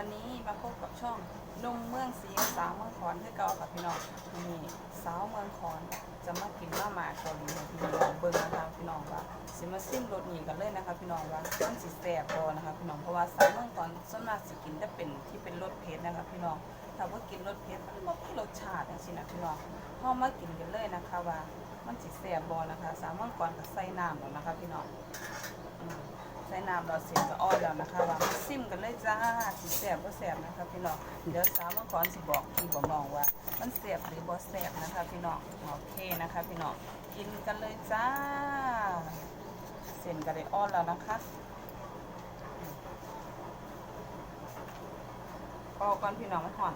วันนี้มาพบกับช่องนุ่มเมืองสีสาวเมืองขอนที่เก่ากับพี่น้องนี่สาวเมืองขอนจะมากินมาหมาเกาหลีให้พี่น้องเบิ่งนะคะพี่น้องว่าสิมาซิมรสนี้กันเลยนะคะพี่น้องว่าต้นสีแสบพอนะคะพี่น้องเพราะว่าสาวเมืองขอนส่วนมากสิกินจะเป็นที่เป็นรสเผ็ดนะคะพี่น้องถ้าว่ากินรสเผ็ดมันบ่มีรสชาติจังซี่นะพี่น้องพ่อมากินกันเลยนะคะว่ามันสิแสบบ่นะคะ สาวเมืองขอนก็ใส่น้ำแล้วนะคะพี่น้องใส่น้ำเราเสร็จก็อ้อแล้วนะคะว่า ซิมกันเลยจ้าสิแซ่บบ่แซ่บนะคะพี่น้องเดี๋ยวสาวมื่อก่อนสิบอกพี่บอกน้องว่า มันแซ่บหรือบ่แซ่บนะคะพี่น้องโอเคนะคะพี่น้องกินกันเลยจ้า เส้นก็ได้อ้อนแล้วนะคะพอก่อนพี่น้องมันห่อน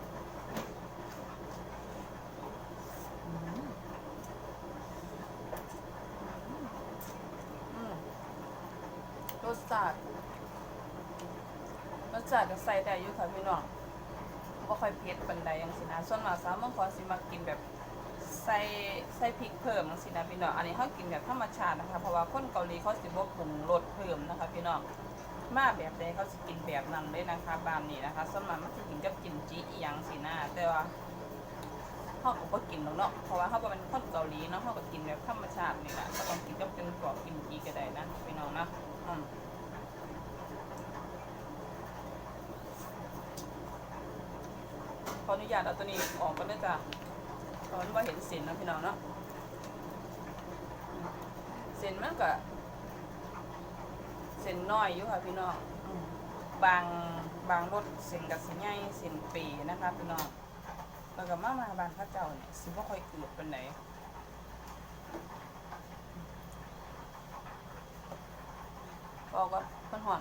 รสชาติ สชาติก็ใส่ได้อยู่ค่ะพี่น้องบ่ค่อยเผ็ดปานใดจังซี่นะส่วนมากสาวบางคนสิมากินแบบใส่ใส่พริกเพิ่มจังซี่นะพี่น้องอันนี้เฮากินแบบธรรมชาตินะคะเพราะว่าคนเกาหลีเขาสิบ่ปรุงรสเพิ่มนะคะพี่น้องมาแบบใดเขาสิกินแบบนั้นเลยนะคะบ้านนี้นะคะส่วนมากมันสิกินกับกิมจิอีหยังสินะแต่ว่าเขาก็บ่กินหรอกเนาะเพราะว่าเขาก็เป็นคนเกาหลีเนาะเขาก็กินแบบธรรมชาตินี่แหละก็ต้องกินกับเป็นกรอบกินจีก็ได้นะพี่น้องนะอืมข ออนุญาตเอาตัวนี้ออกก็ได้จ้ะตอนว่าเห็นเส้นนะพี่น้องเนาะเส้นมันก็เส้นน้อยอยู่ค่ะพี่น้องบางบางรสเส้นกับเส้นใหญ่เส้นปีนะคะพี่น้องแล้วก็มามาบานพระเจ้าเนี่ยสิบ่ค่อยเอืดปานไหนบอกว่าเพิ่นห่อน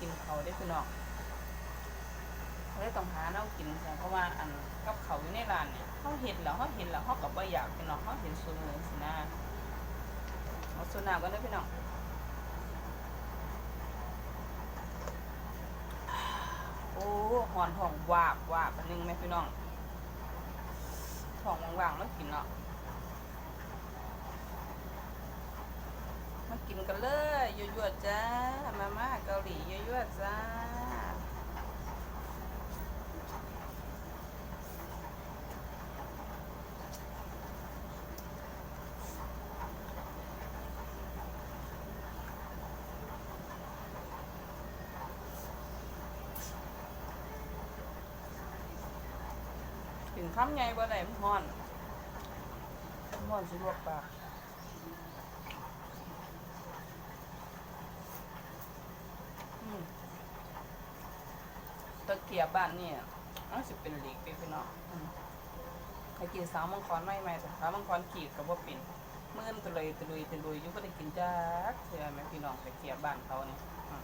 กินเขาวเด้พี่น้องเลยต้องหาแนวกินจ้ะเพราะว่าอันกับเขาอยู่ในร้านเนี่ยเฮาเห็นแล้วเฮาเห็นแล้วเฮาก็บ่อยากพี่น้องเฮาเห็นซุมื้อสินะเอาซุน้ำกันเด้พี่น้องโอ้หอนท้องวาบวาบอันนึงแม่พี่น้องทองว่างๆมากินเนาะมากินกันเลย ยั่วๆจ้า มาม่าเกาหลียั่วๆจ้ากินข้ามไงบ่ได้มันฮ้อนมันฮ้อนสิลวกปาก ตะเกียบบ้านเนี่ยมันสิเป็นหลีกไปพี่น้องอืมให้กินสาวมังกรไม่ไม่แต่สาวมังกรขีดกับว่าเป็นมื่นตะเลยตะลุยตะลุยอยุก็ได้กินจักเชื่อไหมพี่น้องตะเกียบบ้านเขาเนี่ยอืม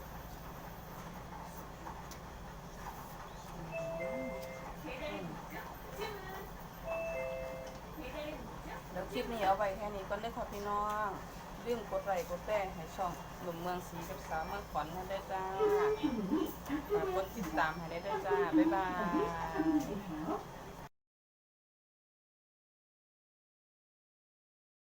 แล้วคลิปนี้เอาไว้แค่นี้ก็ได้อค่ะพี่น้อง ลืมกดไลค์กดแป้งให้ช่องหนุ่มเมืองสีกับสาวเมืองขวัญให้ได้จ้าฝากกดติดตามให้ได้ด้วยจ้า บ๊ายบาย